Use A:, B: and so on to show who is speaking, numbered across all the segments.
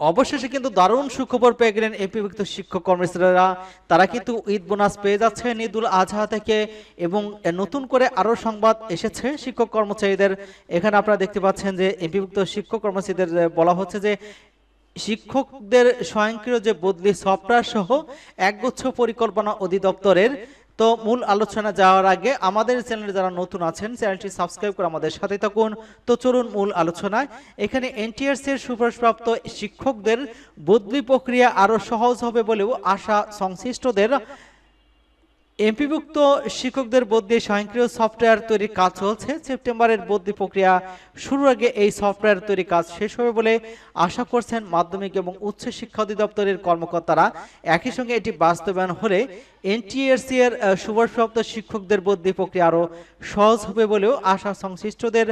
A: অবশেষে কিন্তু দারুণ সুখবর পেয়ে গেলেন এপিভুক্ত শিক্ষক কর্মচারীরা। তারা কিন্তু ঈদ বোনাস পেয়ে যাচ্ছে ঈদুল আজহা থেকে এবং নতুন করে আরও সংবাদ এসেছে শিক্ষক কর্মচারীদের। এখানে আপনারা দেখতে পাচ্ছেন যে এপিভুক্ত শিক্ষক কর্মচারীদের বলা হচ্ছে যে শিক্ষকদের স্বয়ংক্রিয় যে বদলি সফটওয়্যার সহ একগুচ্ছ পরিকল্পনা অধিদপ্তরের তো মূল আলোচনা যাওয়ার আগে আমাদের চ্যানেলে যারা নতুন আছেন, চ্যানেলটি সাবস্ক্রাইব করে আমাদের সাথে থাকুন। তো চলুন মূল আলোচনায়। এখানে এনটিআরসি এর সুপারিশপ্রাপ্ত শিক্ষকদের বদলি প্রক্রিয়া আরও সহজ হবে বলেও আশা সংশ্লিষ্টদের। এমপিভুক্ত শিক্ষকদের বদলি স্বয়ংক্রিয় সফটওয়্যার তৈরির কাজ চলছে। সেপ্টেম্বরের বদলি প্রক্রিয়া শুরুর আগে এই সফটওয়্যার তৈরির কাজ শেষ হবে বলে আশা করছেন মাধ্যমিক এবং উচ্চ শিক্ষা অধিদপ্তরের কর্মকর্তারা। একই সঙ্গে এটি বাস্তবায়ন হলে এনটিএসসি এর সুপারিশপ্রাপ্ত শিক্ষকদের বদলি প্রক্রিয়া আরও সহজ হবে বলেও আশা সংশ্লিষ্টদের।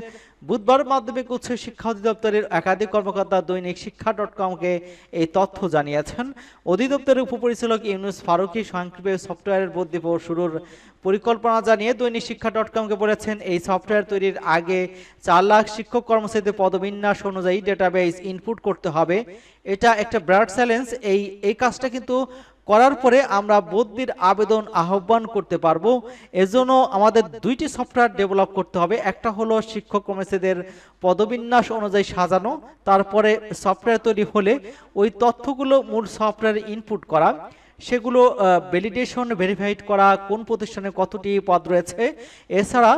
A: বুধবার মাধ্যমিক উচ্চ শিক্ষা অধিদপ্তরের একাধিক কর্মকর্তা দৈনিক শিক্ষা ডট কমকে এই তথ্য জানিয়েছেন। অধিদপ্তরের উপপরিচালক ইউনুস ফারুকি স্বয়ংক্রিয় সফটওয়্যারের বদলি শুরুর পরিকল্পনা জানিয়ে দৈনিক শিক্ষা ডট কমকে বলেছেন, এই সফটওয়্যার তৈরির আগে চার লাখ শিক্ষক কর্মচারীদের পদবিন্যাস অনুযায়ী ডেটাবেস ইনপুট করতে হবে। এটা একটা ব্রাড চ্যালেঞ্জ, এই এই কাজটা কিন্তু করার পরে আমরা বদলির আবেদন আহ্বান করতে পারব। এজন্য আমাদের দুইটি সফটওয়্যার ডেভেলপ করতে হবে। একটা হলো শিক্ষক কর্মচারীদের পদবিন্যাস অনুযায়ী সাজানো, তারপরে সফটওয়্যার তৈরি হলে ওই তথ্যগুলো মূল সফটওয়্যারে ইনপুট করা, সেগুলো ভ্যালিডেশন ভেরিফাইড করা, কোন প্রতিষ্ঠানে কতটি পদ রয়েছে। এছাড়া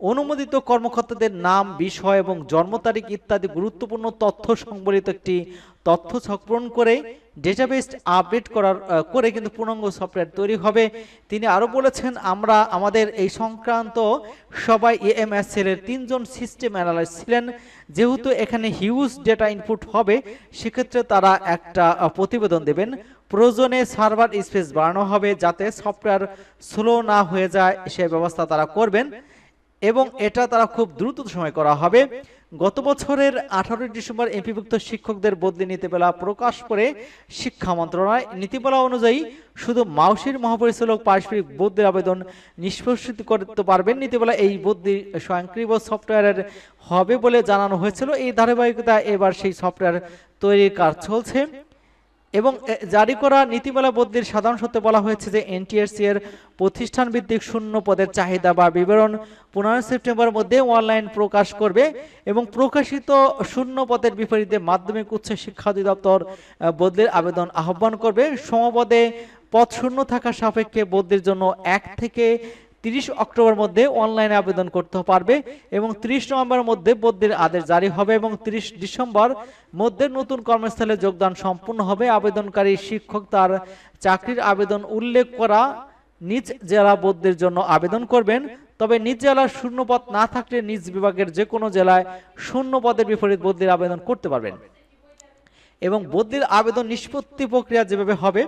A: অনুমোদিত কর্মকর্তাদের নাম, বিষয় এবং জন্ম তারিখ ইত্যাদি গুরুত্বপূর্ণ তথ্য সংবলিত একটি তথ্য সংগ্রহণ করে ডেটাবেস আপডেট করার করে কিন্তু পূর্ণাঙ্গ সফটওয়্যার তৈরি হবে। তিনি আরও বলেছেন, আমরা আমাদের এই সংক্রান্ত সবাই এএমএস সেলের তিনজন সিস্টেম অ্যানালাইস্ট ছিলেন। যেহেতু এখানে হিউজ ডেটা ইনপুট হবে, সেক্ষেত্রে তারা একটা প্রতিবেদন দেবেন। প্রয়োজনে সার্ভার স্পেস বাড়ানো হবে যাতে সফটওয়্যার স্লো না হয়ে যায়, সে ব্যবস্থা তারা করবেন। এবং এটা তারা খুব দ্রুত সময় করা হবে। গত বছরের আঠারোই ডিসেম্বর এমপিভুক্ত শিক্ষকদের বদলি নীতিবেলা প্রকাশ করে শিক্ষা মন্ত্রণালয়। নীতিবেলা অনুযায়ী শুধু মাউসির মহাপরিচালক পারস্পরিক বদলির আবেদন নিষ্পত্তি করতে পারবেন। নীতিবেলা এই বদলি স্বয়ংক্রিয় সফটওয়্যারের হবে বলে জানানো হয়েছিল। এই ধারাবাহিকতা এবার সেই সফটওয়্যার তৈরির কাজ চলছে। এবং জারি করা নীতিমালা বদলির সাধারণ সত্যে বলা হয়েছে যে এনটিএসসি এর প্রতিষ্ঠান ভিত্তিক শূন্য পদের চাহিদা বা বিবরণ পনেরো সেপ্টেম্বরের মধ্যে অনলাইন প্রকাশ করবে এবং প্রকাশিত শূন্য পদের বিপরীতে মাধ্যমিক, উচ্চ শিক্ষা অধিদপ্তর বদলির আবেদন আহ্বান করবে। সমপদে পদ শূন্য থাকা সাপেক্ষে বদলির জন্য এক থেকে তিরিশ অক্টোবর মধ্যে অনলাইনে আবেদন করতে পারবে এবং তিরিশ নভেম্বরের মধ্যে বদলির আদেশ জারি হবে এবং তিরিশ ডিসেম্বর মধ্যে নতুন কর্মস্থলে যোগদান সম্পূর্ণ হবে। আবেদনকারী শিক্ষক তার চাকরির আবেদন উল্লেখ করা নিজ জেলা বদলির জন্য আবেদন করবেন। তবে নিজ জেলার শূন্যপদ না থাকলে নিজ বিভাগের যে কোনো জেলায় শূন্য পদের বিপরীত বদলির আবেদন করতে পারবেন। এবং বদলির আবেদন নিষ্পত্তি প্রক্রিয়া যেভাবে হবে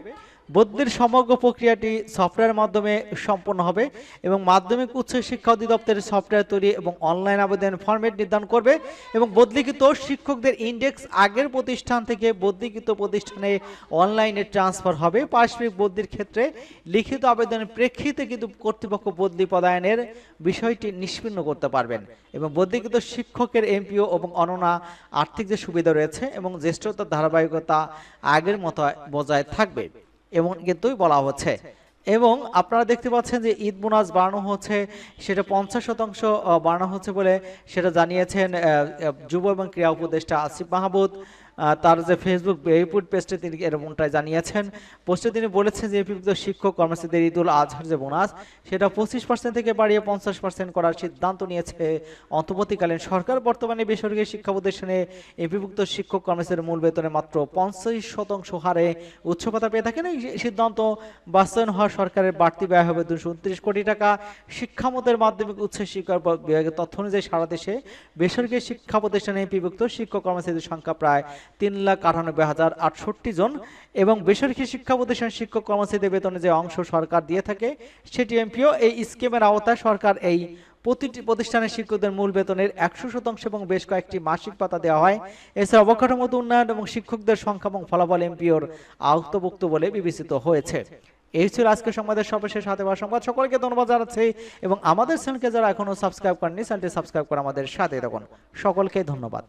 A: বদলির সমগ্র প্রক্রিয়াটি সফটওয়্যারের মাধ্যমে সম্পন্ন হবে এবং মাধ্যমিক উচ্চ শিক্ষা অধিদপ্তরের সফটওয়্যার তৈরি এবং অনলাইন আবেদন ফরম্যাট নির্ধারণ করবে এবং বদলিকৃত শিক্ষকদের ইন্ডেক্স আগের প্রতিষ্ঠান থেকে বদলিকৃত প্রতিষ্ঠানে অনলাইনে ট্রান্সফার হবে। পারস্পরিক বদলির ক্ষেত্রে লিখিত আবেদনের প্রেক্ষিতে কিন্তু কর্তৃপক্ষ বদলি পদায়নের বিষয়টি নিষ্পন্ন করতে পারবেন এবং বদলিকৃত শিক্ষকের এমপিও এবং অননা আর্থিক যে সুবিধা রয়েছে এবং জ্যেষ্ঠতার ধারাবাহিকতা আগের মতো বজায় থাকবে। এবং কিন্তুই বলা হচ্ছে। এবং আপনারা দেখতে পাচ্ছেন যে ঈদ বোনাস বাড়ানো হচ্ছে সেটা পঞ্চাশ শতাংশ বাড়ানো হচ্ছে বলে সেটা জানিয়েছেন যুব এবং ক্রীড়া উপদেষ্টা আসিফ মাহমুদ। আহ, তার যে ফেসবুক রিপোর্ট পেজে তিনি এরকমটাই জানিয়েছেন। পোস্টে তিনি বলেছেন যে এপিভুক্ত শিক্ষক, কর্মচারীদের ঈদুল আজহার যে বোনাস, সেটা পঁচিশ পার্সেন্ট থেকে বাড়িয়ে পঞ্চাশ পার্সেন্ট করার সিদ্ধান্ত নিয়েছে অন্তর্বর্তীকালীন সরকার। বর্তমানে বেসরকারি শিক্ষা প্রতিষ্ঠানে এপিভুক্ত শিক্ষক কর্মচারীর মূল বেতনে মাত্র পঞ্চাশ শতাংশ হারে উচ্চকতা পেয়ে থাকেন। এই সিদ্ধান্ত বাস্তবায়ন হওয়া সরকারের বাড়তি ব্যয় হবে দুশো উনত্রিশ কোটি টাকা। শিক্ষামতের মাধ্যমিক উচ্চ শিক্ষা বিভাগের তথ্য অনুযায়ী সারা দেশে বেসরকারি শিক্ষা প্রতিষ্ঠানে বিভক্ত শিক্ষক, কর্মচারীদের সংখ্যা প্রায় তিন লাখ আটানব্বই হাজার আটষট্টি জন এবং বেসরকারি শিক্ষা প্রতিষ্ঠানের শিক্ষক কর্মচারীদের বেতনে যে অংশ সরকার দিয়ে থাকে, সেটি এমপিও। এই স্কিমের আওতায় সরকার এই প্রতিটি প্রতিষ্ঠানের শিক্ষকদের মূল বেতনের একশো শতাংশ এবং বেশ কয়েকটি মাসিক পাতা দেওয়া হয়। এছাড়া অবকাঠামোগত উন্নয়ন এবং শিক্ষকদের সংখ্যা এবং ফলাফল এমপিওর আওতভুক্ত বলে বিবেচিত হয়েছে। এই ছিল আজকের সংবাদের সর্বশেষ হাতে পাওয়া সংবাদ। সকলকে ধন্যবাদ জানাচ্ছি এবং আমাদের চ্যানেলকে যারা এখনও সাবস্ক্রাইব করেননি, চ্যানেলটি সাবস্ক্রাইব করে আমাদের সাথে থাকুন। সকলকে ধন্যবাদ।